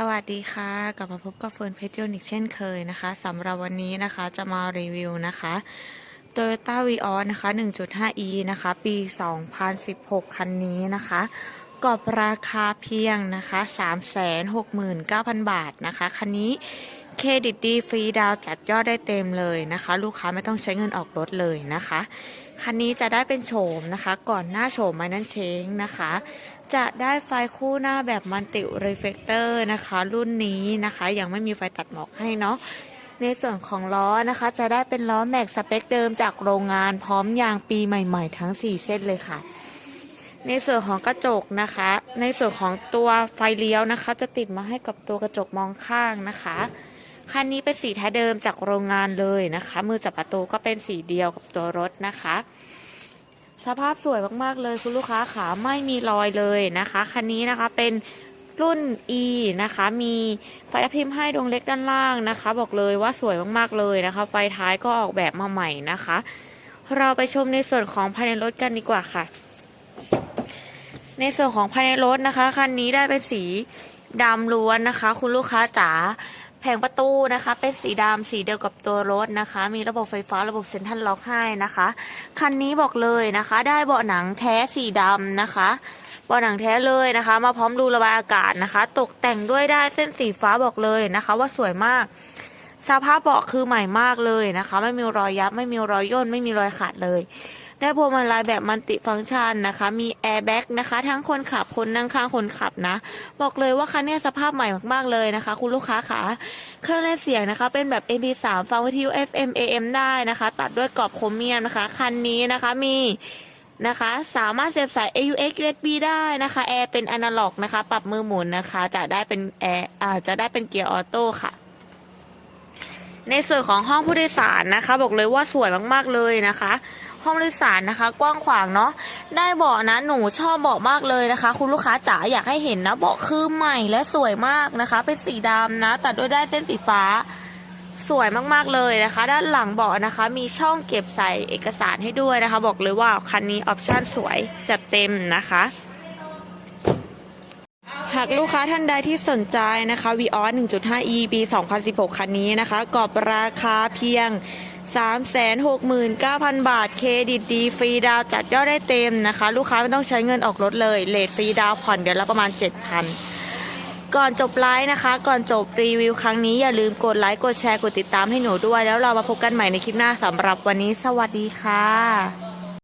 สวัสดีค่ะกลับมาพบกับเฟิร์นเพชรยนิกเช่นเคยนะคะสำหรับวันนี้นะคะจะมารีวิวนะคะ Toyota v ีออนะคะ 1.5e นะคะ ปี 2016 คันนี้นะคะกอบราคาเพียงนะคะ 369,000 บาทนะคะ คันนี้ เครดิตดีฟรีดาวจัดยอดได้เต็มเลยนะคะ ลูกค้าไม่ต้องใช้เงินออกรถเลยนะคะ คันนี้จะได้เป็นโฉมนะคะ ก่อนหน้าโฉมไมนันเชงนะคะ จะได้ไฟคู่หน้าแบบมันติรีเฟกเตอร์นะคะ รุ่นนี้นะคะ ยังไม่มีไฟตัดหมอกให้เนาะในส่วนของล้อนะคะ จะได้เป็นล้อแม็กสเปคเดิมจากโรงงานพร้อมยางปีใหม่ๆ ทั้ง 4 เส้นเลยค่ะ ในส่วนของกระจกนะคะ ในส่วนของตัวไฟเลี้ยวนะคะ จะติดมาให้กับตัวกระจกมองข้างนะคะ คันนี้เป็นสีแท้เดิมจากโรงงานเลยนะคะ มือจับประตูก็เป็นสีเดียวกับตัวรถนะคะ สภาพสวยมากๆเลยคุณลูกค้าขาไม่มีรอยเลยนะคะ คันนี้นะคะเป็นรุ่น E นะคะ มีไฟกระพริมให้ดวงเล็กด้านล่างนะคะ บอกเลยว่าสวยมากๆเลยนะคะ ไฟท้ายก็ออกแบบมาใหม่นะคะ เราไปชมในส่วนของภายในรถกันดีกว่าค่ะ ในส่วนของภายในรถนะคะ คันนี้ได้เป็นสีดำล้วนนะคะ คุณลูกค้าจ๋า ผงประตูนะคะ เป็นสีดำสีเดียวกับตัวรถนะคะ มีระบบไฟฟ้าระบบเซ็นทรัลล็อกให้นะคะ คันนี้บอกเลยนะคะ ได้เบาะหนังแท้สีดำนะคะเบาะหนังแท้เลยนะคะ มาพร้อมรูระบายอากาศนะคะ ตกแต่งด้วยได้เส้นสีฟ้าบอกเลยนะคะ ว่าสวยมาก สภาพเบาะคือใหม่มากเลยนะคะ ไม่มีรอยยับ ไม่มีรอยย่น ไม่มีรอยขาดเลย ได้พวงมาลัยแบบมันติฟังก์ชันนะคะ มีแอร์แบ็กนะคะ ทั้งคนขับ คนนั่งข้างคนขับนะ บอกเลยว่าคันนี้สภาพใหม่มากๆเลยนะคะ คุณลูกค้าขาเครื่องเล่นเสียงนะคะ เป็นแบบ MP3 ฟังวิทยุ FM AM ได้นะคะ ตัดด้วยกรอบโครเมียมนะคะ คันนี้นะคะมีนะคะสามารถเสียบสาย AUX USB ได้นะคะแอร์เป็นอนาล็อกนะคะ ปรับมือหมุนนะคะ จะได้เป็นแอร์อ่าจะได้เป็นเกียร์ออโต้ค่ะ ในส่วนของห้องผู้โดยสารนะคะ บอกเลยว่าสวยมากๆเลยนะคะ ห้องผู้โดยสารนะคะ กว้างขวางเนาะได้เบาะนะหนูชอบเบาะมากเลยนะคะ คุณลูกค้าจ๋าอยากให้เห็นนะเบาะคือใหม่และสวยมากนะคะ เป็นสีดำนะ ตัดด้วยได้เส้นสีฟ้าสวยมากๆเลยนะคะ ด้านหลังเบาะนะคะ มีช่องเก็บใส่เอกสารให้ด้วยนะคะ บอกเลยว่าคันนี้ออปชั่นสวยจัดเต็มนะคะ หากลูกค้าท่านใดที่สนใจนะคะ v ีออส1.5 e ปี 2016 คันนี้นะคะกรอบราคาเพียง 369,000 บาท เครดิตดีฟรีดาวน์จัดยอดได้เต็มนะคะ ลูกค้าไม่ต้องใช้เงินออกรถเลยเลทฟรีดาวน์ผ่อนเดือนละประมาณ 7,000ก่อนจบไลฟ์นะคะ ก่อนจบรีวิวครั้งนี้อย่าลืมกดไลค์ กดแชร์ กดติดตามให้หนูด้วย แล้วเรามาพบกันใหม่ในคลิปหน้าสำหรับวันนี้ สวัสดีค่ะ